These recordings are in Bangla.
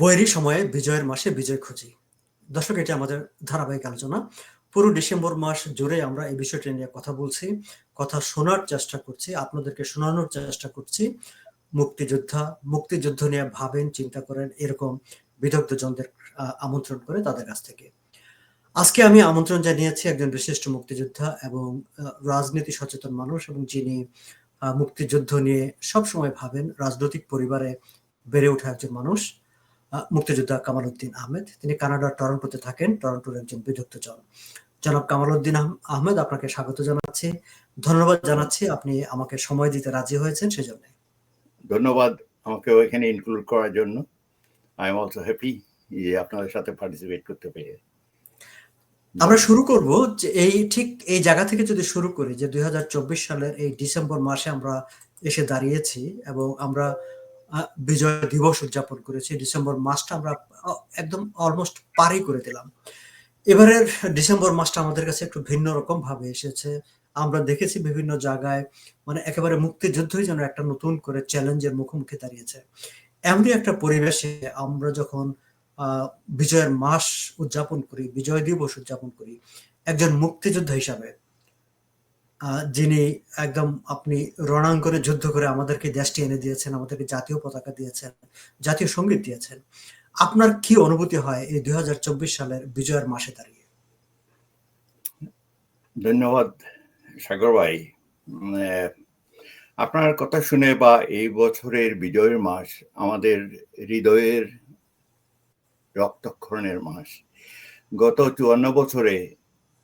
বৈরী সময়ে বিজয়ের মাসে বিজয় খুঁজি। দর্শক, এটা আমাদের ধারাবাহিক আলোচনা। পুরো ডিসেম্বর মাস জুড়ে আমরা এই বিষয়টি নিয়ে কথা বলছি, কথা শোনার চেষ্টা করছি, আপনাদেরকে শোনানোর চেষ্টা করছি। মুক্তিযোদ্ধা, মুক্তিযুদ্ধ নিয়ে ভাবেন, চিন্তা করেন, এরকম বিদগ্ধ জনদের আমন্ত্রণ করে তাদের কাছ থেকে। আজকে আমি আমন্ত্রণ জানিয়েছি একজন বিশিষ্ট মুক্তিযোদ্ধা এবং রাজনীতি সচেতন মানুষ এবং যিনি মুক্তিযুদ্ধ নিয়ে সব সময় ভাবেন, রাজনৈতিক পরিবারে বেড়ে ওঠা একজন মানুষ। মুক্তিযোদ্ধা কামাল উদ্দিন আহমেদ। তিনি কানাডার টরন্টোতে থাকেন। টরন্টোর একজন বিদগ্ধ জন। জনাব কামাল উদ্দিন আহমেদ আপনাকে স্বাগত জানাচ্ছি। ধন্যবাদ জানাচ্ছি আপনি আমাকে সময় দিতে রাজি হয়েছেন সেজন্য। ধন্যবাদ আমাকে এখানে ইনক্লুড করার জন্য। আই এম অলসো হ্যাপি যে আপনাদের সাথে পার্টিসিপেট করতে পেরে। আমরা শুরু করব যে এই ঠিক এই জায়গা থেকে যদি শুরু করি যে দুই হাজার চব্বিশ সালের এই ডিসেম্বর মাসে আমরা এসে দাঁড়িয়েছি এবং আমরা বিজয় দিবস উদযাপন করেছি, ডিসেম্বর মাসটা আমরা একদম অলমোস্ট পারই করে দিলাম। এবারের ডিসেম্বর মাসটা আমাদের কাছে একটু ভিন্ন রকম ভাবে এসেছে। আমরা দেখেছি বিভিন্ন জায়গায় মানে একেবারে মুক্তিযুদ্ধই যেন একটা নতুন করে চ্যালেঞ্জের মুখোমুখি দাঁড়িয়েছে। এমনি একটা পরিবেশে আমরা যখন বিজয়ের মাস উদযাপন করি, বিজয় দিবস উদযাপন করি, একজন মুক্তিযোদ্ধা হিসাবে যিনি একদম আপনি রণাঙ্গনে যুদ্ধ করে আমাদেরকে দেশটি এনে দিয়েছেন, আমাদেরকে জাতীয় পতাকা দিয়েছেন, জাতীয় সংগীত দিয়েছেন। আপনার কি অনুভূতি হয় এই দুই সালের বিজয়ের মাসে দাঁড়িয়ে? ধন্যবাদ, সাগর ভাই। আপনার কথা শুনে বা এই বছরের বিজয়ের মাস আমাদের হৃদয়ের রক্তক্ষরণের মাস। গত চুয়ান্ন বছরে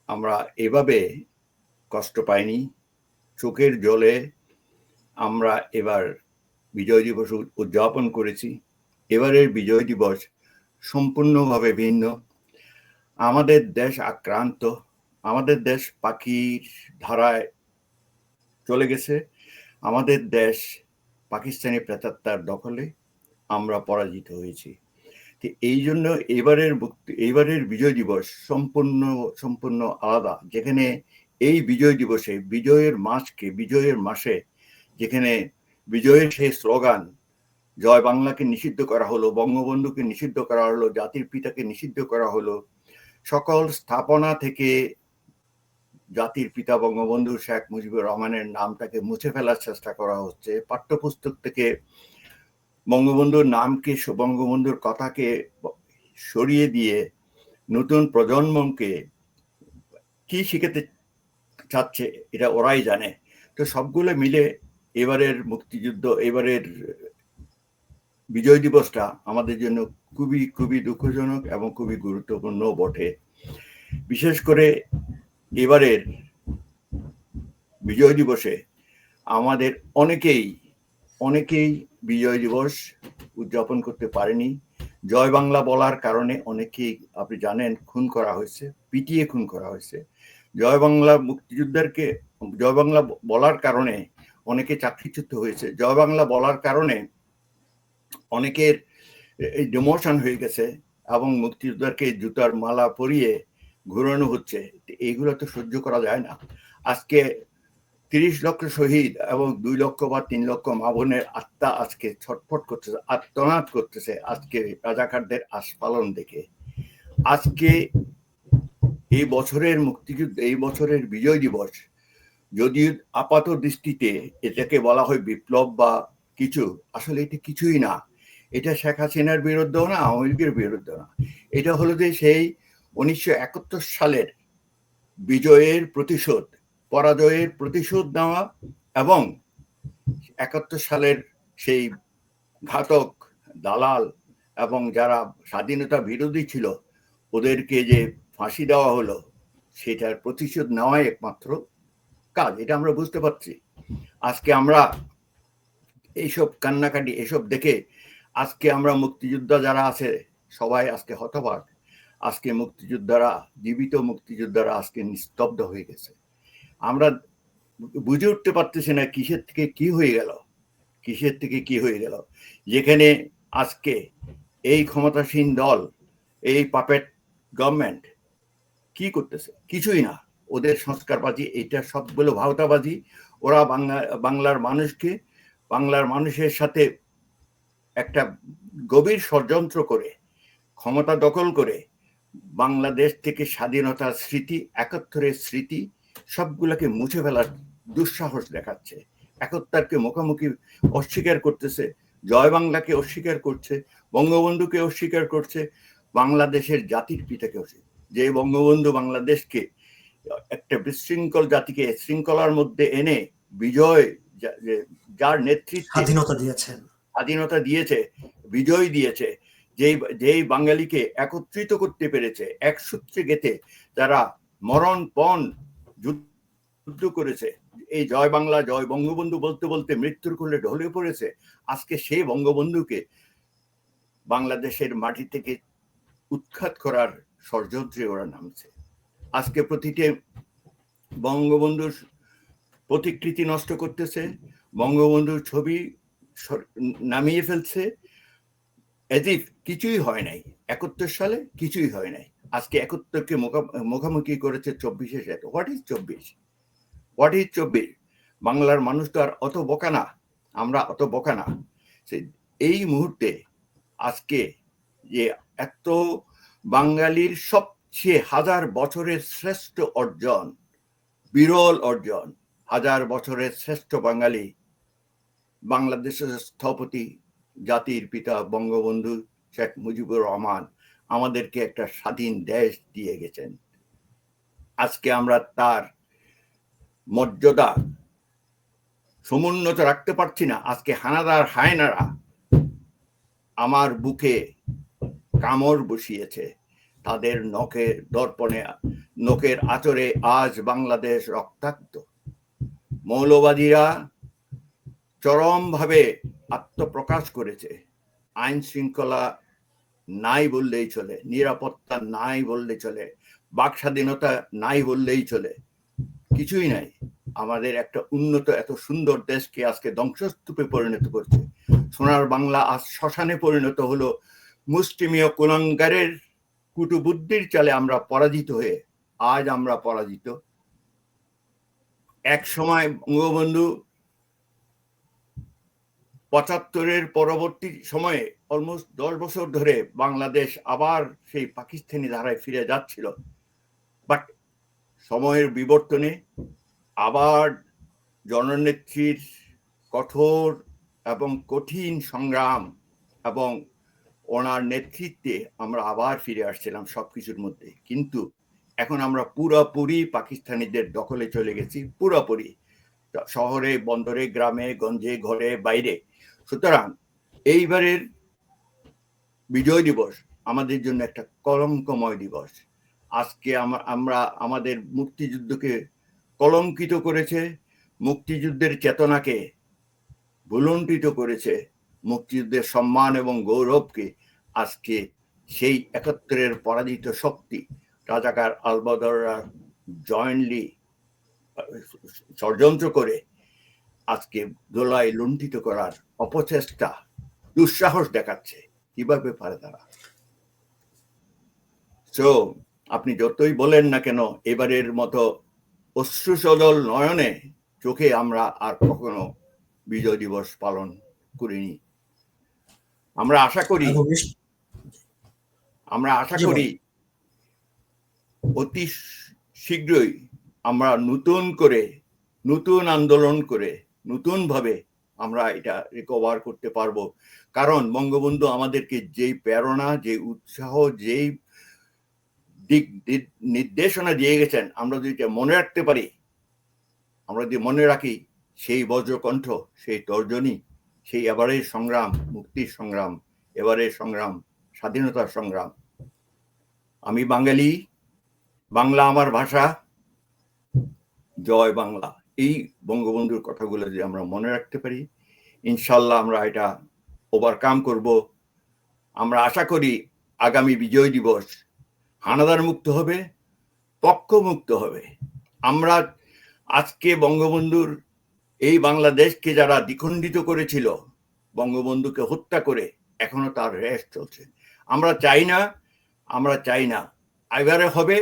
আমরা এভাবে কষ্ট পাইনি। চোখের জলে আমরা এবার বিজয় দিবস উদযাপন করেছি। এবারের বিজয় দিবস সম্পূর্ণভাবে ভিন্ন। আমাদের দেশ আক্রান্ত। আমাদের দেশ পাখির ধারায় চলে গেছে। আমাদের দেশ পাকিস্তানি প্রেতাত্মার দখলে আমরা পরাজিত হয়েছি। এই জন্য এবারের এইবারের বিজয় দিবস সম্পূর্ণ সম্পূর্ণ আলাদা। যেখানে এই বিজয় দিবসে, বিজয়ের মাসকে, বিজয়ের মাসে যেখানে বিজয়ের সেই স্লোগান, জয় বাংলাকে নিষিদ্ধ করা হলো, বঙ্গবন্ধুকে নিষিদ্ধ করা হলো, জাতির পিতাকে নিষিদ্ধ করা হলো, সকল স্থাপনা থেকে জাতির পিতা বঙ্গবন্ধু শেখ মুজিবুর রহমানের নামটাকে মুছে ফেলার চেষ্টা করা হচ্ছে। পাঠ্যপুস্তক থেকে বঙ্গবন্ধুর নামকে, বঙ্গবন্ধুর কথাকে সরিয়ে দিয়ে নতুন প্রজন্মকে কি শিখাতে চাচ্ছে, এটা ওরাই জানে। তো সবগুলো মিলে এবারের মুক্তিযুদ্ধ, এবারের বিজয় দিবসটা আমাদের জন্য খুবই খুবই দুঃখজনক এবং খুবই গুরুত্বপূর্ণ বটে। বিশেষ করে এবারের বিজয় দিবসে আমাদের অনেকেই অনেকেই বিজয় দিবস উদযাপন করতে পারেনি। জয় বাংলা বলার কারণে অনেকেই, আপনি জানেন, খুন করা হয়েছে, পিটিয়ে খুন করা হয়েছে। জয় বাংলা মুক্তিযোদ্ধারকে জয় বাংলা বলার কারণে অনেকে চাকরিচ্যুত হয়েছে। জয় বাংলা বলার কারণে অনেকের এই ডিমোশন হয়ে গেছে এবং মুক্তিযোদ্ধারকে জুতার মালা পরিয়ে ঘুরানো হচ্ছে। এইগুলো তো সহ্য করা যায় না। আজকে তিরিশ লক্ষ শহীদ এবং দুই লক্ষ বা তিন লক্ষ মা বোনের আত্মা আজকে ছটফট করতেছে, আত্মনাদ করতেছে আজকে রাজাকারদের আস্ফালন দেখে। আজকে এই বছরের মুক্তিযুদ্ধ, এই বছরের বিজয় দিবস, যদি আপাত দৃষ্টিতে এটাকে বলা হয় বিপ্লব বা কিছু, আসলে এটা কিছুই না। এটা শেখ হাসিনার বিরুদ্ধেও না, আওয়ামী লীগের বিরুদ্ধে না। এটা হলো যে সেই উনিশশো একাত্তর সালের বিজয়ের প্রতিশোধ, পরাজয়ের প্রতিশোধ নেওয়া এবং একাত্তর সালের সেই ঘাতক দালাল এবং যারা স্বাধীনতা বিরোধী ছিল, ওদেরকে যে ফাঁসি দেওয়া হলো, সেটার প্রতিশোধ নেওয়াই একমাত্র কাজ, এটা আমরা বুঝতে পারছি। আজকে আমরা এইসব কান্নাকাটি, এসব দেখে আজকে আমরা মুক্তিযোদ্ধা যারা আছে, সবাই আজকে হতবাক। আজকে মুক্তিযোদ্ধারা, জীবিত মুক্তিযোদ্ধারা আজকে নিস্তব্ধ হয়ে গেছে। আমরা বুঝে উঠতে পারতেছি না কিসের থেকে কি হয়ে গেল, কিসের থেকে কি হয়ে গেল। যেখানে আজকে এই ক্ষমতাসীন দল, এই পাপেট গভর্নমেন্ট কি করতেছে? কিছুই না। ওদের সংস্কারবাজি, এটা সবগুলো ভাওতাবাজি। ওরা বাংলা, বাংলার মানুষকে, বাংলার মানুষের সাথে একটা গভীর ষড়যন্ত্র করে, ক্ষমতা দখল করে, বাংলাদেশ থেকে স্বাধীনতার স্মৃতি, একাত্তরের স্মৃতি, সবগুলোকে মুছে ফেলার দুঃসাহস দেখাচ্ছে। একত্তরকে মুখোমুখি অস্বীকার করতেছে, জয় বাংলাকে অস্বীকার করছে, বঙ্গবন্ধুকে অস্বীকার করছে, বাংলাদেশের জাতির পিতাকে অস্বীকার যে বঙ্গবন্ধু বাংলাদেশকে একটা বিশৃঙ্খল জাতিকে শৃঙ্খলার মধ্যে এনে বিজয় যার নেতৃত্ব স্বাধীনতা দিয়েছেন। স্বাধীনতা দিয়েছে বিজয় দিয়েছে যেই যেই বাঙালিকে একত্রিত করতে পেরেছে এক সূত্রে গেতে যারা মরণ পণ যুদ্ধ করেছে। এই জয় বাংলা জয় বঙ্গবন্ধু বলতে বলতে মৃত্যুর কোলে ঢলে পড়েছে। আজকে সেই বঙ্গবন্ধুকে বাংলাদেশের মাটি থেকে উৎখাত করার ষড়যন্ত্রে ওরা নামছে। আজকে প্রতিটি বঙ্গবন্ধুর প্রতিকৃতি নষ্ট করতেছে, বঙ্গবন্ধুর ছবি নামিয়ে ফেলছে। এদিক কিছুই হয় নাই। একাত্তর সালে কিছুই হয় নাই। আজকে একাত্তরকে মুখোমুখি করেছে চব্বিশে সালে হোয়াট ইজ চব্বিশ? হোয়াট ইজ চব্বিশ? বাংলার মানুষ তো আর অত বোকা না। আমরা অত বোকা না। সে এই মুহূর্তে আজকে যে এত বাঙালির সবচেয়ে হাজার বছরের শ্রেষ্ঠ অর্জন, বিরল অর্জন, হাজার বছরের শ্রেষ্ঠ বাঙালি, বাংলাদেশের স্থপতি, জাতির পিতা বঙ্গবন্ধু শেখ মুজিবুর রহমান আমাদেরকে একটা স্বাধীন দেশ দিয়ে গেছেন। আজকে আমরা তার মর্যাদা সমুন্নত রাখতে পারছি না। আজকে হানাদার হায়নারা আমার বুকে কামড় বসিয়েছে। তাদের নখের দর্পণে, নখের আচরে আজ বাংলাদেশ রক্তাক্ত। মৌলবাদীরা চরমভাবে আত্মপ্রকাশ করেছে। আইন শৃঙ্খলা নাই বললেই চলে, নিরাপত্তা নাই বললেই চলে, বাক স্বাধীনতা নাই বললেই চলে। কিছুই নাই। আমাদের একটা উন্নত, এত সুন্দর দেশকে আজকে ধ্বংসস্তূপে পরিণত করছে। সোনার বাংলা আজ শ্মশানে পরিণত হলো মুষ্টিমীয় কুলঙ্গারের কুটুবুদ্ধির চালে আমরা পরাজিত হয়ে আজ আমরা পরাজিত। এক সময় বঙ্গবন্ধু পঁচাত্তরের পরবর্তী সময়ে অলমোস্ট দশ বছর ধরে বাংলাদেশ আবার সেই পাকিস্তানি ধারায় ফিরে যাচ্ছিল। বাট সময়ের বিবর্তনে আবার জননেত্রীর কঠোর এবং কঠিন সংগ্রাম এবং ওনার নেতৃত্বে আমরা আবার ফিরে আসছিলাম সবকিছুর মধ্যে। কিন্তু এখন আমরা পুরোপুরি পাকিস্তানিদের দখলে চলে গেছি, পুরোপুরি। শহরে, বন্দরে, গ্রামে, গঞ্জে, ঘরে, বাইরে। সুতরাং এইবারের বিজয় দিবস আমাদের জন্য একটা কলঙ্কময় দিবস। আজকে আমা- আমরা আমাদের মুক্তিযুদ্ধকে কলঙ্কিত করেছে, মুক্তিযুদ্ধের চেতনাকে ভুলুণ্ঠিত করেছে মুক্তিযুদ্ধের সম্মান এবং গৌরবকে আজকে সেই একাত্তরের পরাজিত শক্তি রাজাকার আলবদররা জয়েন্টলি ষড়যন্ত্র করে আজকে দোলায় লুণ্ঠিত করার অপচেষ্টা, দুঃসাহস দেখাচ্ছে। কীভাবে পারে তারা? সো আপনি যতই বলেন না কেন, এবারের মতো অশ্রুসজল নয়নে চোখে আমরা আর কখনো বিজয় দিবস পালন করিনি। আমরা আশা করি আমরা আশা করি অতি শীঘ্রই আমরা নতুন করে নতুন আন্দোলন করে নতুন ভাবে আমরা এটা রিকভার করতে পারব। কারণ বঙ্গবন্ধু আমাদেরকে যেই প্রেরণা যে উৎসাহ যেই দিক নির্দেশনা দিয়ে গেছেন আমরা যদি এটা মনে রাখতে পারি আমরা যদি মনে রাখি সেই বজ্রকণ্ঠ সেই তর্জনী সেই এবারের সংগ্রাম, মুক্তির সংগ্রাম, এবারের সংগ্রাম, স্বাধীনতার সংগ্রাম। আমি বাঙালি, বাংলা আমার ভাষা। জয় বাংলা। এই বঙ্গবন্ধুর কথাগুলো যদি আমরা মনে রাখতে পারি, ইনশাল্লাহ আমরা এটা ওভারকাম করব। আমরা আশা করি আগামী বিজয় দিবস হানাদার মুক্ত হবে পক্ষ মুক্ত হবে। আমরা আজকে বঙ্গবন্ধুর এই বাংলাদেশকে যারা দ্বিখণ্ডিত করেছিল, বঙ্গবন্ধুকে হত্যা করে, এখনও তার রেশ চলছে। আমরা চাই না, আমরা চাই না, এবারে হবে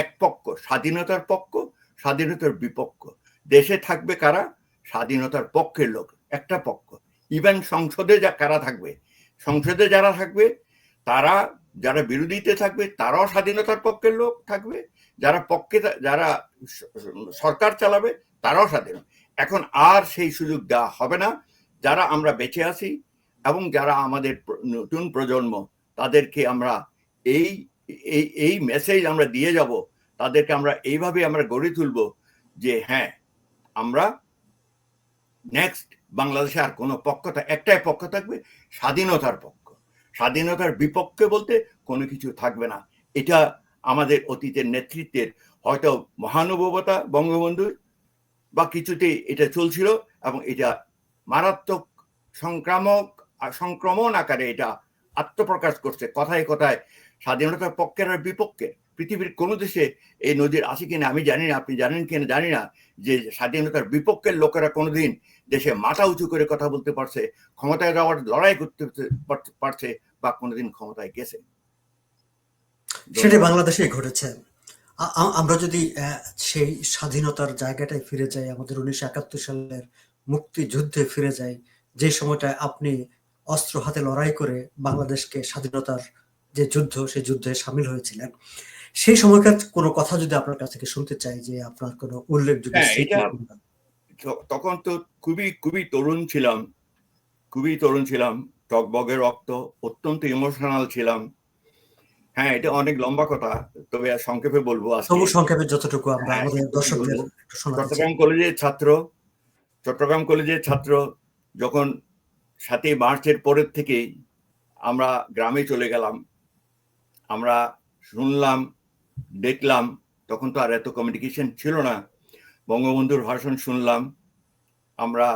এক পক্ষ, স্বাধীনতার পক্ষ, স্বাধীনতার বিপক্ষ। দেশে থাকবে কারা? স্বাধীনতার পক্ষের লোক, একটা পক্ষ। ইভেন সংসদে যা, কারা থাকবে? সংসদে যারা থাকবে, তারা যারা বিরোধীতে থাকবে, তারাও স্বাধীনতার পক্ষের লোক থাকবে। যারা পক্ষে, যারা সরকার চালাবে, তারাও স্বাধীন। এখন আর সেই সুযোগ দেওয়া হবে না। যারা আমরা বেঁচে আছি এবং যারা আমাদের নতুন প্রজন্ম, তাদেরকে আমরা এই এই এই মেসেজ আমরা দিয়ে যাব, তাদেরকে আমরা এইভাবে আমরা গড়ে তুলব যে হ্যাঁ আমরা নেক্সট বাংলাদেশে আর কোনো পক্ষ একটাই পক্ষ থাকবে, স্বাধীনতার পক্ষ। স্বাধীনতার বিপক্ষে বলতে কোনো কিছু থাকবে না। এটা আমাদের অতীতের নেতৃত্বের হয়তো মহানুভবতা, বঙ্গবন্ধুর বা কিছুতে এটা চলছিল এবং এটা মারাত্মক সংক্রামক সংক্রমণ আকারে এটা আত্মপ্রকাশ করছে। কথায় কথায় স্বাধীনতার পক্ষের আর বিপক্ষে। পৃথিবীর কোনো দেশে এই নদীর আছে কিনা আমি জানি না, আপনি জানেন কিনা জানি না যে স্বাধীনতার বিপক্ষের লোকেরা কোনোদিন দেশে মাথা উঁচু করে কথা বলতে পারছে, ক্ষমতায় যাওয়ার লড়াই করতে পারছে বা কোনোদিন ক্ষমতায় গেছে। সেটি বাংলাদেশে ঘটেছে। আমরা যদি সেই স্বাধীনতার জায়গাটায় ফিরে যাই আমাদের উনিশশো একাত্তর সালের মুক্তিযুদ্ধে ফিরে যাই যে সময়টায় আপনি অস্ত্র হাতে লড়াই করে বাংলাদেশকে স্বাধীনতার যে যুদ্ধ সেই যুদ্ধে সামিল হয়েছিলেন। সেই সময়কার কোনো কথা যদি আপনার কাছ থেকে শুনতে চাই যে আপনার কোনো উল্লেখযোগ্য হ্যাঁ, তখন তো খুবই খুবই তরুণ ছিলাম খুবই তরুণ ছিলাম টকবগের রক্ত অত্যন্ত ইমোশনাল ছিলাম। হ্যাঁ এটা অনেক লম্বা কথা তবে সংক্ষেপে বলব তবু সংক্ষেপে যতটুকু আমরা হ্যাঁ, আমাদের দর্শকদের চট্টগ্রাম কলেজের ছাত্র চট্টগ্রাম কলেজের ছাত্র যখন সাতই মার্চের পরের থেকেই আমরা গ্রামে চলে গেলাম আমরা শুনলাম দেখলাম তখন তো আর এত কমিউনিকেশন ছিল না। বঙ্গবন্ধুর ভাষণ শুনলাম আমরা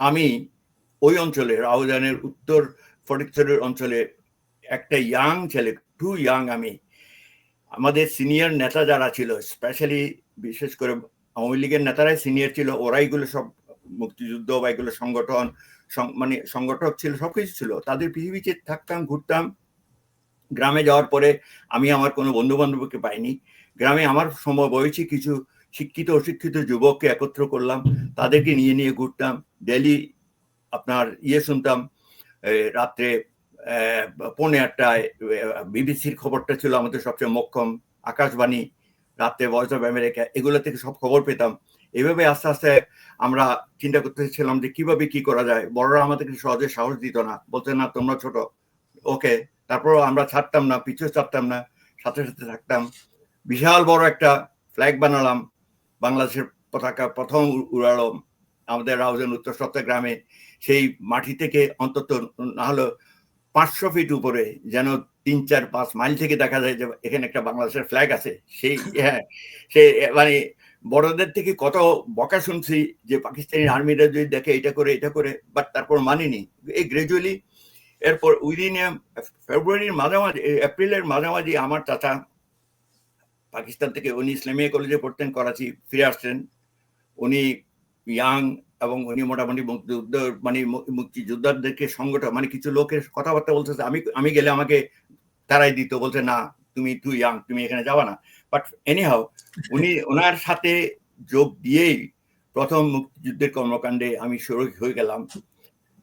আমি ওই অঞ্চলে রাউজানের উত্তর ফটিকচরের অঞ্চলে একটা ইয়াং ছেলে টু ইয়াং আমি। আমাদের সিনিয়র নেতা যারা ছিল স্পেশালি বিশেষ করে আওয়ামী লীগের নেতারাই সিনিয়র ছিল, ওরাই গুলো সব মুক্তিযুদ্ধ বা এগুলো সংগঠন মানে সংগঠক ছিল, সবকিছু ছিল। তাদের পৃথিবীতে থাকতাম, ঘুরতাম। গ্রামে যাওয়ার পরে আমি আমার কোনো বন্ধু বান্ধবকে পাইনি। গ্রামে আমার সময় বয়সী কিছু শিক্ষিত, অশিক্ষিত যুবককে একত্র করলাম। তাদেরকে নিয়ে নিয়ে ঘুরতাম। ডেলি আপনার ইয়ে শুনতাম রাত্রে পৌনে আটটায় বিবিসির খবরটা ছিল আমাদের সবচেয়ে মক্ষম আকাশবাণী রাত্রে ভয়েস অফ আমেরিকা এগুলো থেকে সব খবর পেতাম। এভাবে আস্তে আস্তে আমরা চিন্তা করতেছিলাম যে কীভাবে কি করা যায়। বড়রা আমাদেরকে সহজে সাহস দিত না। বলতে না, তোমরা ছোট। ওকে। তারপরও আমরা ছাড়তাম না পিছু ছাড়তাম না, সাথে সাথে থাকতাম। বিশাল বড় একটা ফ্ল্যাগ বানালাম, বাংলাদেশের পতাকা প্রথম উ- উড়ালো আমাদের রাউজেন উত্তর গ্রামে। সেই মাটি থেকে অন্তত না হলো পাঁচশো ফিট উপরে যেন তিন, চার, পাঁচ মাইল থেকে দেখা যায় যে এখানে একটা বাংলাদেশের ফ্ল্যাগ আছে। সেই হ্যাঁ সে মানে বড়দের থেকে কত বকা শুনছি যে পাকিস্তানি আর্মিরা যদি দেখে এটা করে এটা করে বাট তারপর মানিনি। এই গ্রাজুয়ালি এরপর উইদিন ফেব্রুয়ারির মাঝামাঝি এপ্রিলের মাঝামাঝি আমার চাচা পাকিস্তান থেকে উনি ইসলামিয়া কলেজে পড়তেন করাচি ফিরে আসছেন। উনি ইয়াং এবং উনি মোটামুটি মুক্তিযুদ্ধ মানে মুক্তিযোদ্ধাদেরকে সংগঠন মানে কিছু লোকের কথাবার্তা বলতেছে আমি আমি গেলে আমাকে তারাই দিত। বলছে না তুমি তুই ইয়াং তুমি এখানে যাবা না। বাট এনি এনিহাও উনি ওনার সাথে যোগ দিয়েই প্রথম মুক্তিযুদ্ধের কর্মকাণ্ডে আমি শরিক হয়ে গেলাম।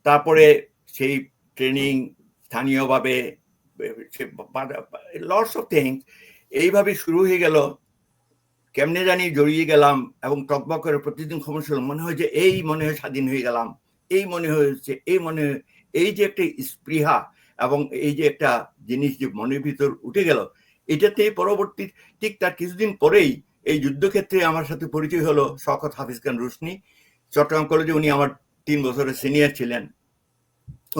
তারপরে সেই ট্রেনিং স্থানীয়ভাবে লটস অফ থিংস এইভাবে শুরু হয়ে গেল। কেমনে জানি জড়িয়ে গেলাম এবং টকবক করে প্রতিদিন খবর শুনলাম। মনে হয় যে এই মনে হয় স্বাধীন হয়ে গেলাম, এই মনে হয়েছে এই মনে এই যে একটা স্পৃহা এবং এই যে একটা জিনিস যে মনের ভিতর উঠে গেল এটাতে পরবর্তী, ঠিক তার কিছুদিন পরেই এই যুদ্ধক্ষেত্রে আমার সাথে পরিচয় হলো শকত হাফিজ খান রুশনি। চট্টগ্রাম কলেজে উনি আমার তিন বছরের সিনিয়র ছিলেন।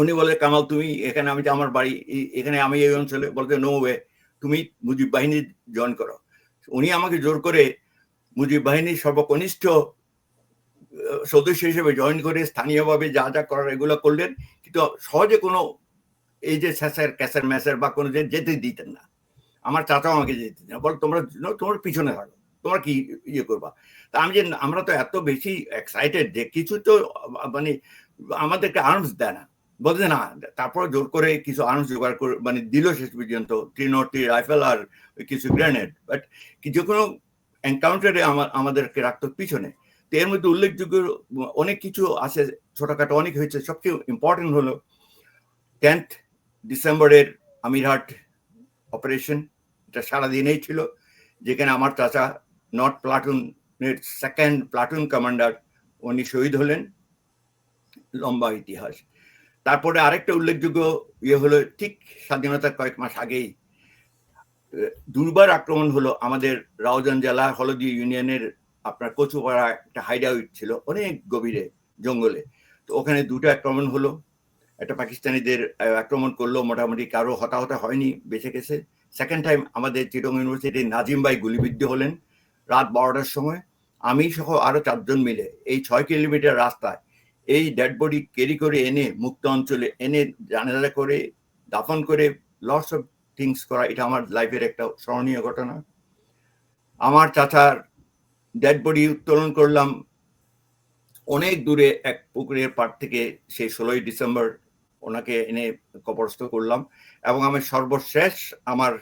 উনি বলে, কামাল, তুমি এখানে আমি আমার বাড়ি এখানে আমি এই অঞ্চলে বলতে নো ওয়ে তুমি মুজিব বাহিনী জয়েন করো। উনি আমাকে জোর করে মুজিব বাহিনীর সর্বকনিষ্ঠ সদস্য হিসেবে জয়েন করে স্থানীয়ভাবে যা যা করার এগুলো করলেন, কিন্তু সহজে কোনো এই যে স্যাসের ক্যাসের ম্যাসের বা কোনো যেতে দিতেন না। আমার চাচাও আমাকে যেতে দিতেন। বল, তোমরা তোমার পিছনে থাকো। তোমরা কি ইয়ে করবা? তা আমি যে, আমরা তো এত বেশি এক্সাইটেড যে কিছু তো মানে আমাদেরকে আর্মস দেয় না। বলছে না, তারপর জোর করে কিছু আর্মস জোগাড় করে মানে দিল শেষ পর্যন্ত, ত্রিনটি রাইফেল আর কিছু গ্রেনেড বাট যে কোনো এনকাউন্টারে আমাদেরকে রাখতো পিছনে। তো এর মধ্যে উল্লেখযোগ্য অনেক কিছু আছে, ছোটখাটো অনেক হয়েছে, সবচেয়ে ইম্পর্টেন্ট হলো টেন্থ ডিসেম্বরের আমিরহাট অপারেশন এটা সারাদিনেই ছিল, যেখানে আমার চাচা নর্থ প্লাটুনের সেকেন্ড প্লাটুন কমান্ডার উনি শহীদ হলেন। লম্বা ইতিহাস। তারপরে আরেকটা উল্লেখযোগ্য ইয়ে হলো, ঠিক স্বাধীনতার কয়েক মাস আগেই দুর্বার আক্রমণ হলো আমাদের রাউজান জেলা হলদি ইউনিয়নের আপনার কচুপাড়া একটা হাইডাউট ছিল, অনেক গভীরে, জঙ্গলে। তো ওখানে দুটো আক্রমণ হলো। একটা পাকিস্তানিদের আক্রমণ করল, মোটামুটি কারও হতাহত হয়নি, বেঁচে গেছে। সেকেন্ড টাইম আমাদের চিটং ইউনিভার্সিটির নাজিম ভাই গুলিবিদ্ধ হলেন রাত বারোটার সময়। আমি সহ আরও চারজন মিলে এই ছয় কিলোমিটার রাস্তায় এই ডেড বডি ক্যারি করে এনে মুক্ত অঞ্চলে এনে জানাজা করে, দাফন করে লটস অফ থিংস করা, এটা আমার লাইফের একটা স্মরণীয় ঘটনা। আমার চাচার ডেড বডি উত্তোলন করলাম অনেক দূরে এক পুকুরের পাড় থেকে, সেই ষোলোই ডিসেম্বর ওনাকে এনে কবরস্থ করলাম এবং আমি সর্বশেষ আমার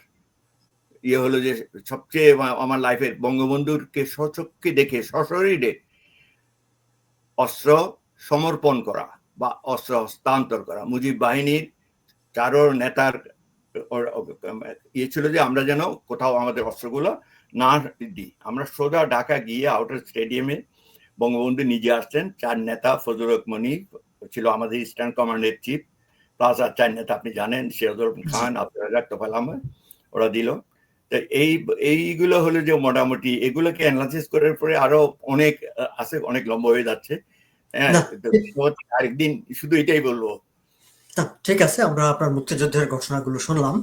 ইয়ে হলো যে সবচেয়ে আমার লাইফের বঙ্গবন্ধুরকে সচক্ষে দেখে, সশরীরে অস্ত্র সমর্পণ করা বা অস্ত্র হস্তান্তর করা। মুজিব বাহিনীর চারো নেতার ইয়ে ছিল যে আমরা যেন কোথাও আমাদের অস্ত্রগুলো না দিই। আমরা সোজা ঢাকা গিয়ে আউটার স্টেডিয়ামে বঙ্গবন্ধু নিজে আসছেন চার নেতা ফজল মনি ছিল আমাদের ইস্টার্ন কমান্ডের চিফ প্লাস আর চার নেতা আপনি জানেন সিরাজুল খান আব্দুল রাজাক তোফাল আহমেদ ওরা দিল। তো এই এইগুলো হলো যে মোটামুটি এগুলোকে অ্যানালাইসিস করার পরে আরও অনেক আছে অনেক লম্বা হয়ে যাচ্ছে। হ্যাঁ আরেকদিন শুধু এটাই বলব। ঠিক আছে আমরা আপনার মুক্তিযুদ্ধের ঘটনাগুলো শুনলাম।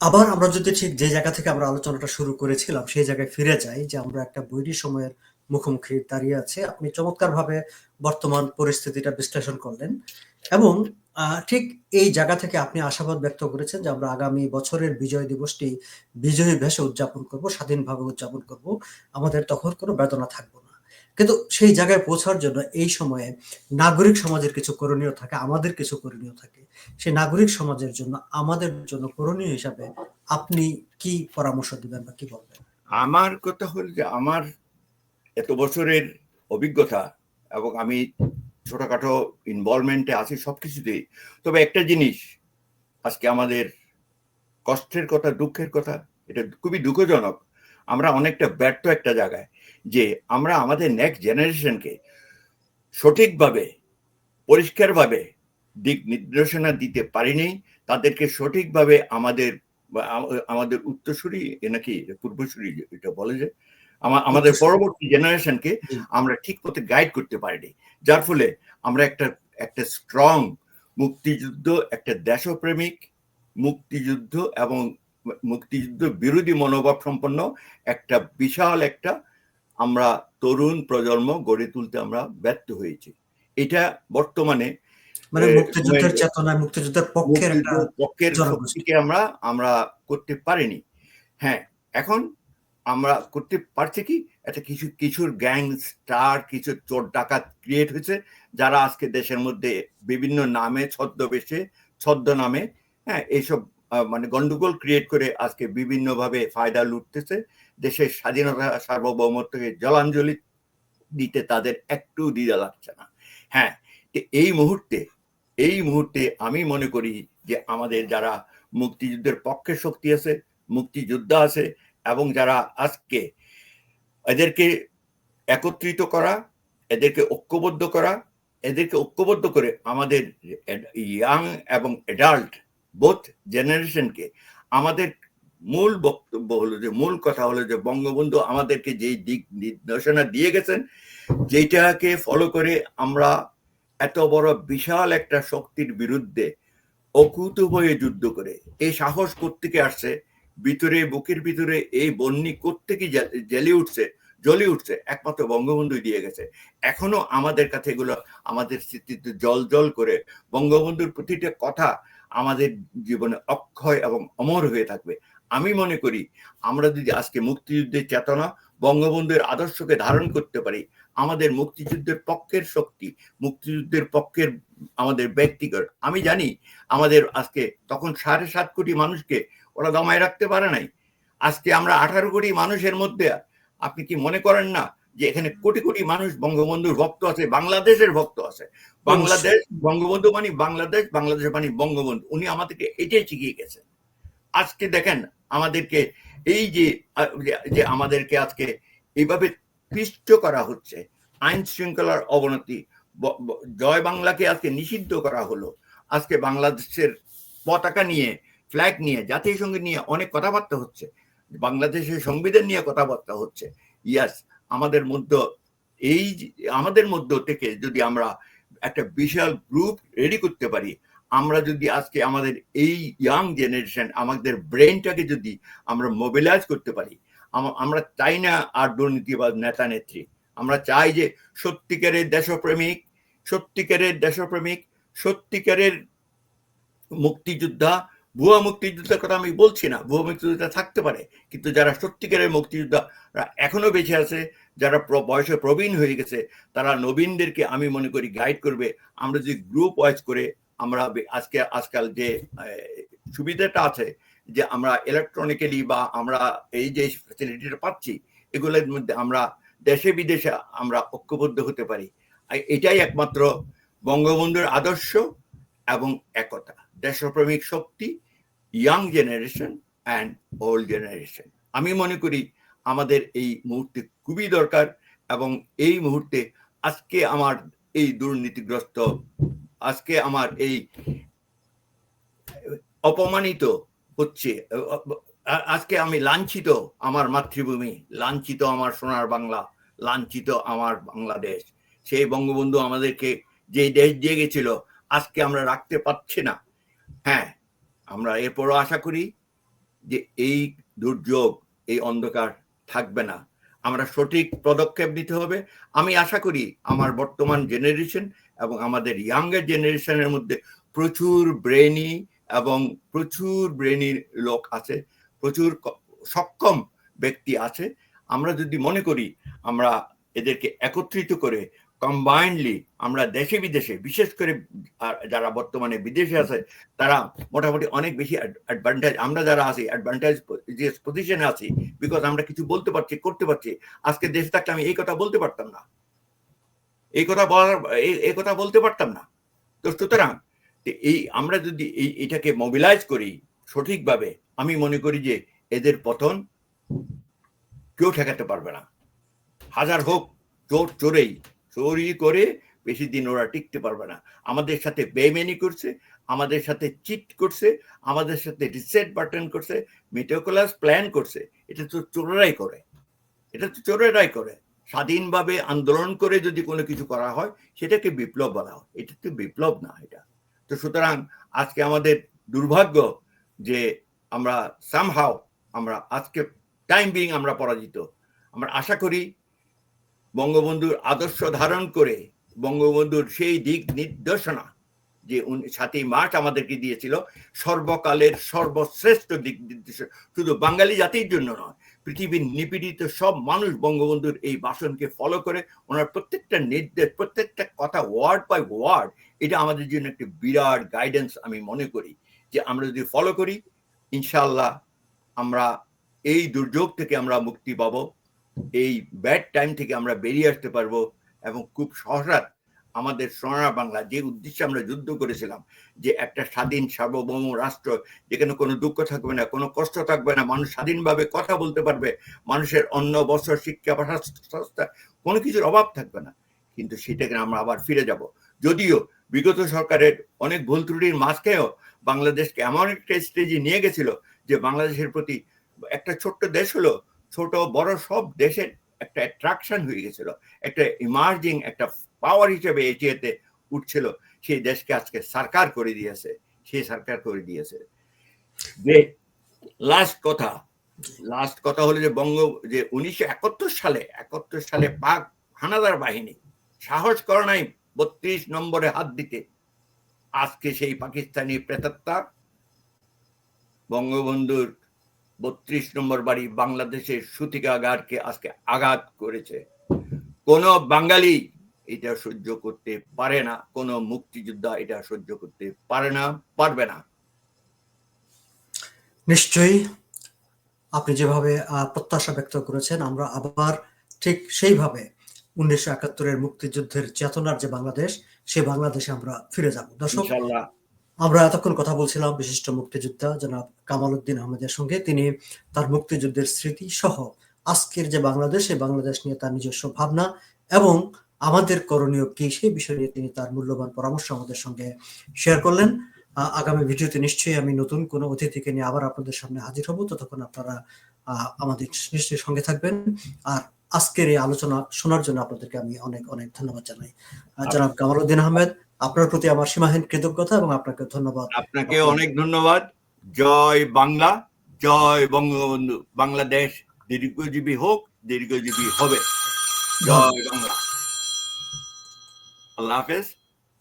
আবার আমরা যদি ঠিক যে জায়গা থেকে আমরা আলোচনাটা শুরু করেছিলাম সেই জায়গায় ফিরে যাই যে আমরা একটা বৈরী সময়ের মুখোমুখি দাঁড়িয়ে আছে। আপনি চমৎকারভাবে বর্তমান পরিস্থিতিটা বিশ্লেষণ করলেন এবং আহ, ঠিক এই জায়গা থেকে আপনি আশাবাদ ব্যক্ত করেছেন যে আমরা আগামী বছরের বিজয় দিবসটি বিজয়ী ভেসে উদযাপন করব স্বাধীনভাবে উদযাপন করব। আমাদের তখন কোনো বেদনা থাকবে কিন্তু সেই জায়গায় পৌঁছার জন্য এই সময়ে নাগরিক সমাজের কিছু করণীয় থাকে, আমাদের কিছু করণীয় থাকে। সেই নাগরিক সমাজের জন্য, আমাদের জন্য করণীয় হিসাবে আপনি কি পরামর্শ দিবেন বা কি বলবেন? আমার কথা হল যে, আমার এত বছরের অভিজ্ঞতা এবং আমি ছোটখাটো ইনভলভমেন্টে আছি সব কিছুতেই তবে একটা জিনিস, আজকে আমাদের কষ্টের কথা, দুঃখের কথা, এটা খুবই দুঃখজনক। আমরা অনেকটা ব্যর্থ একটা জায়গায়। যে আমরা আমাদের নেক্সট জেনারেশনকে সঠিকভাবে পরিষ্কারভাবে দিক নির্দেশনা দিতে পারিনি তাদেরকে সঠিকভাবে আমাদের আমাদের উত্তরসূরি নাকি পূর্বসূরি এটা বলে যে আমাদের পরবর্তী জেনারেশনকে আমরা ঠিক মতো গাইড করতে পারিনি। যার ফলে আমরা একটা একটা স্ট্রং মুক্তিযুদ্ধ একটা দেশপ্রেমিক মুক্তিযুদ্ধ এবং মুক্তিযুদ্ধ বিরোধী মনোভাব সম্পন্ন একটা বিশাল একটা আমরা তরুণ প্রজন্ম গড়ে তুলতে আমরা ব্যর্থ হয়েছি। এটা বর্তমানে মানে মুক্তিযুদ্ধের মুক্তিযুদ্ধের পক্ষের পক্ষের শক্তিকে আমরা আমরা করতে পারিনি। হ্যাঁ এখন আমরা করতে পারছি কি? একটা কিছু কিছুর গ্যাং স্টার কিছু চোর ডাকাত ক্রিয়েট হয়েছে যারা আজকে দেশের মধ্যে বিভিন্ন নামে ছদ্মবেশে ছদ্ম নামে হ্যাঁ এইসব মানে গন্ডগোল ক্রিয়েট করে আজকে বিভিন্নভাবে ফায়দা লুটতেছে। দেশের স্বাধীনতা সার্বভৌমত্বকে জলাঞ্জলি দিতে তাদের একটু দ্বিধা লাগছে না। হ্যাঁ এই মুহূর্তে এই মুহূর্তে আমি মনে করি যে আমাদের যারা মুক্তিযুদ্ধের পক্ষে শক্তি আছে, মুক্তিযোদ্ধা আছে, এবং যারা আজকে এদেরকে একত্রিত করা, এদেরকে ঐক্যবদ্ধ করা, এদেরকে ঐক্যবদ্ধ করে আমাদের ইয়াং এবং অ্যাডাল্ট বোথ জেনারেশনকে আমাদের মূল বক্তব্য হলো যে, মূল কথা হলো যে, বঙ্গবন্ধু আমাদেরকে যেই দিক নির্দেশনা দিয়ে গেছেন যেটাকে ফলো করে আমরা এত বড় বিশাল একটা শক্তির বিরুদ্ধে অকুত হয়ে যুদ্ধ করে, এই সাহস কোত্থেকে আসছে? ভিতরে, বুকের ভিতরে এই বন্যি কোত্থেকে জ্বলে উঠছে জ্বলে উঠছে? একমাত্র বঙ্গবন্ধু দিয়ে গেছে। এখনও আমাদের কাছে এগুলো, আমাদের স্মৃতিতে জল জল করে, বঙ্গবন্ধুর প্রতিটা কথা আমাদের জীবনে অক্ষয় এবং অমর হয়ে থাকবে। আমি মনে করি, আমরা যদি আজকে মুক্তিযুদ্ধের চেতনা বঙ্গবন্ধুর আদর্শকে ধারণ করতে পারি, আমাদের মুক্তিযুদ্ধের পক্ষের শক্তি, মুক্তিযুদ্ধের পক্ষের আমাদের ব্যক্তিগত, আমি জানি আমাদের আজকে তখন সাড়ে সাত কোটি মানুষকে ওরা দমায় রাখতে পারে নাই। আজকে আমরা আঠারো কোটি মানুষের মধ্যে, আপনি কি মনে করেন না যে এখানে কোটি কোটি মানুষ বঙ্গবন্ধুর ভক্ত আছে বাংলাদেশের ভক্ত আছে। বাংলাদেশ বঙ্গবন্ধু মানে বাংলাদেশ বাংলাদেশ মানে বঙ্গবন্ধু। উনি আমাদেরকে এটাই শিখিয়ে গেছেন। আজকে দেখেন আমাদেরকে এই যে যে- আমাদেরকে আজকে এইভাবে পিষ্ট করা হচ্ছে আইন শৃঙ্খলার অবনতি জয় বাংলাকে আজকে নিষিদ্ধ করা হলো। আজকে বাংলাদেশের পতাকা নিয়ে ফ্ল্যাগ নিয়ে জাতিসংঘ নিয়ে অনেক কথাবার্তা হচ্ছে। বাংলাদেশের সংবিধান নিয়ে কথাবার্তা হচ্ছে। ইয়াস আমাদের মধ্য, এই আমাদের মধ্য থেকে যদি আমরা একটা বিশাল গ্রুপ রেডি করতে পারি, আমরা যদি আজকে আমাদের এই ইয়াং জেনারেশন আমাদের ব্রেনটাকে যদি আমরা মোবিলাইজ করতে পারি আমরা চাই না আর দুর্নীতিবাদ নেতা নেত্রী। আমরা চাই যে সত্যিকারের দেশপ্রেমিক সত্যিকারের দেশপ্রেমিক, সত্যিকারের মুক্তিযোদ্ধা, ভুয়া মুক্তিযোদ্ধার কথা আমি বলছি না, ভুয়া মুক্তিযোদ্ধা থাকতে পারে, কিন্তু যারা সত্যিকারের মুক্তিযোদ্ধা এখনও বেঁচে আছে যারা বয়সে প্রবীণ হয়ে গেছে, তারা নবীনদেরকে আমি মনে করি গাইড করবে। আমরা যদি গ্রুপ ওয়াইজ করে আমরা আজকে, আজকাল যে সুবিধাটা আছে যে আমরা ইলেকট্রনিক্যালি বা আমরা এই যে ফ্যাসিলিটিটা পাচ্ছি, এগুলোর মধ্যে আমরা দেশে বিদেশে আমরা ঐক্যবদ্ধ হতে পারি। এটাই একমাত্র বঙ্গবন্ধুর আদর্শ এবং একতা। দেশপ্রেমিক শক্তি young generation and old generation আমি মনে করি আমাদের এই মুহূর্তে খুবই দরকার এবং এই মুহূর্তে আজকে আমার এই দুর্নীতিগ্রস্ত, আজকে আমার এই অপমানিত হচ্ছে আজকে আমি লাঞ্ছিত আমার মাতৃভূমি, লাঞ্ছিত আমার সোনার বাংলা, লাঞ্ছিত আমার বাংলাদেশ। সেই বঙ্গবন্ধু আমাদেরকে যে দেশ দিয়ে গেছিল, আজকে আমরা রাখতে পারছি না। হ্যাঁ আমরা এরপরও আশা করি যে এই দুর্যোগ, এই অন্ধকার থাকবে না। আমরা সঠিক পদক্ষেপ নিতে হবে। আমি আশা করি আমার বর্তমান জেনারেশন এবং আমাদের ইয়াঙ্গের জেনারেশনের মধ্যে প্রচুর ব্রেনি এবং প্রচুর ব্রেনির লোক আছে, প্রচুর সক্ষম ব্যক্তি আছে। আমরা যদি মনে করি আমরা এদেরকে একত্রিত করে কম্বাইন্ডলি আমরা দেশে বিদেশে, বিশেষ করে যারা বর্তমানে বিদেশে আছে, তারা মোটামুটি অনেক বেশি অ্যাডভান্টেজ আমরা যারা আছি অ্যাডভান্টেজ যে পজিশনে আছি বিকজ আমরা কিছু বলতে পারছি, করতে পারছি, আজকে দেশে থাকলে আমি এই কথা বলতে পারতাম না। এই কথা বলার এই- কথা বলতে পারতাম না। তো সুতরাং এই আমরা যদি এই, এটাকে মোবিলাইজ করি সঠিকভাবে, আমি মনে করি যে এদের পতন কেউ ঠেকাতে পারবে না। হাজার হোক, চোর চোরেই চোরি করে বেশি দিন ওরা টিকতে পারবে না। আমাদের সাথে বেমেনি করছে, আমাদের সাথে চিট করছে, আমাদের সাথে রিসেট বাটন করছে মেটোকলাস প্ল্যান করছে। এটা তো চোরেরাই করে। এটা তো চোরেরাই করে। স্বাধীনভাবে আন্দোলন করে যদি কোনো কিছু করা হয়, সেটাকে বিপ্লব বলা হয়। এটা তো বিপ্লব না এটা। তো সুতরাং আজকে আমাদের দুর্ভাগ্য যে আমরা সামহাও আমরা আজকে টাইম বিং আমরা পরাজিত। আমরা আশা করি বঙ্গবন্ধুর আদর্শ ধারণ করে বঙ্গবন্ধুর সেই দিক নির্দেশনা যে সাতই মার্চ আমাদেরকে দিয়েছিল, সর্বকালের সর্বশ্রেষ্ঠ দিক নির্দেশনা। শুধু বাঙালি জাতির জন্য নয়, পৃথিবীর নিপীড়িত সব মানুষ বঙ্গবন্ধুর এই ভাষণকে ফলো করে, ওনার প্রত্যেকটা নির্দেশ, প্রত্যেকটা কথা ওয়ার্ড বাই ওয়ার্ড এটা আমাদের জন্য একটি বিরাট গাইডেন্স আমি মনে করি যে আমরা যদি ফলো করি ইনশাল্লাহ আমরা এই দুর্যোগ থেকে আমরা মুক্তি পাবো। এই ব্যাড টাইম থেকে আমরা বেরিয়ে আসতে পারব এবং খুব সহসা আমাদের সোনার বাংলা যে উদ্দেশ্যে আমরা যুদ্ধ করেছিলাম, যে একটা স্বাধীন সার্বভৌম রাষ্ট্র যেখানে কোনো দুঃখ থাকবে না, কোনো কষ্ট থাকবে না, মানুষ স্বাধীনভাবে কথা বলতে পারবে, মানুষের অন্ন, বস্ত্র, শিক্ষা বা সংস্থা কোনো কিছুর অভাব থাকবে না। কিন্তু সেটাকে আমরা আবার ফিরে যাব। যদিও বিগত সরকারের অনেক ভুল ত্রুটির মাঝখানেও বাংলাদেশকে এমন একটা স্টেজে নিয়ে গেছিল যে বাংলাদেশের প্রতি একটা ছোট্ট দেশ হলো ছোট, বড় সব দেশের একটা অ্যাট্রাকশন হয়ে গেছিল। একটা ইমার্জিং একটা পাওয়ার হিসেবে এটিএতে উঠছিল। সেই দেশকে আজকে সরকার করে দিয়েছে। সেই সরকার করে দিয়েছে। যে লাস্ট কথা লাস্ট কথা হলো যে বঙ্গ, যে উনিশশো একাত্তর সালে একাত্তর সালে পাক হানাদার বাহিনী সাহস করে নাই বত্রিশ নম্বরে হাত দিতে। আজকে সেই পাকিস্তানি প্রেতাত্মা বঙ্গবন্ধুর বত্রিশ নম্বর বাড়ি বাংলাদেশের সুতিকাগারকে আজকে আঘাত করেছে। কোন বাঙালি এটা সহ্য করতে পারে না কোন মুক্তিযোদ্ধা এটা সহ্য করতে পারে না পারবে না। নিশ্চয়ই আপনি যেভাবে আহ, প্রত্যাশা ব্যক্ত করেছেন আমরা আবার ঠিক সেইভাবে উনিশশো একাত্তরের মুক্তিযুদ্ধের চেতনার যে বাংলাদেশ সে বাংলাদেশে আমরা ফিরে যাব। দর্শক আমরা এতক্ষণ কথা বলছিলাম বিশিষ্ট মুক্তিযোদ্ধা জনাব কামাল উদ্দিন আহমেদের সঙ্গে। তিনি তার মুক্তিযুদ্ধের স্মৃতি সহ আজকের যে বাংলাদেশ সেই বাংলাদেশ নিয়ে তার নিজস্ব ভাবনা এবং আমাদের করণীয় কি সেই বিষয় নিয়ে তিনি তার মূল্যবান পরামর্শ আমাদের সঙ্গে শেয়ার করলেন। আহ, আগামী ভিডিওতে নিশ্চয়ই আমি নতুন কোনো অতিথিকে নিয়ে আবার আপনাদের সামনে হাজির হব। ততক্ষণ আপনারা আহ, আমাদের নিশ্চয়ই সঙ্গে থাকবেন। আর আজকের এই আলোচনা শোনার জন্য আপনাদেরকে আমি অনেক অনেক ধন্যবাদ জানাই। জনাব কামাল উদ্দিন আহমেদ আপনার প্রতি আমার সীমাহীন কৃতজ্ঞতা এবং আপনাকে ধন্যবাদ। আপনাকে অনেক ধন্যবাদ। জয় বাংলা, জয় বঙ্গবন্ধু। বাংলাদেশ দীর্ঘজীবী হোক, দীর্ঘজীবী হবে। জয় বাংলা। আল্লাহ হাফেজ।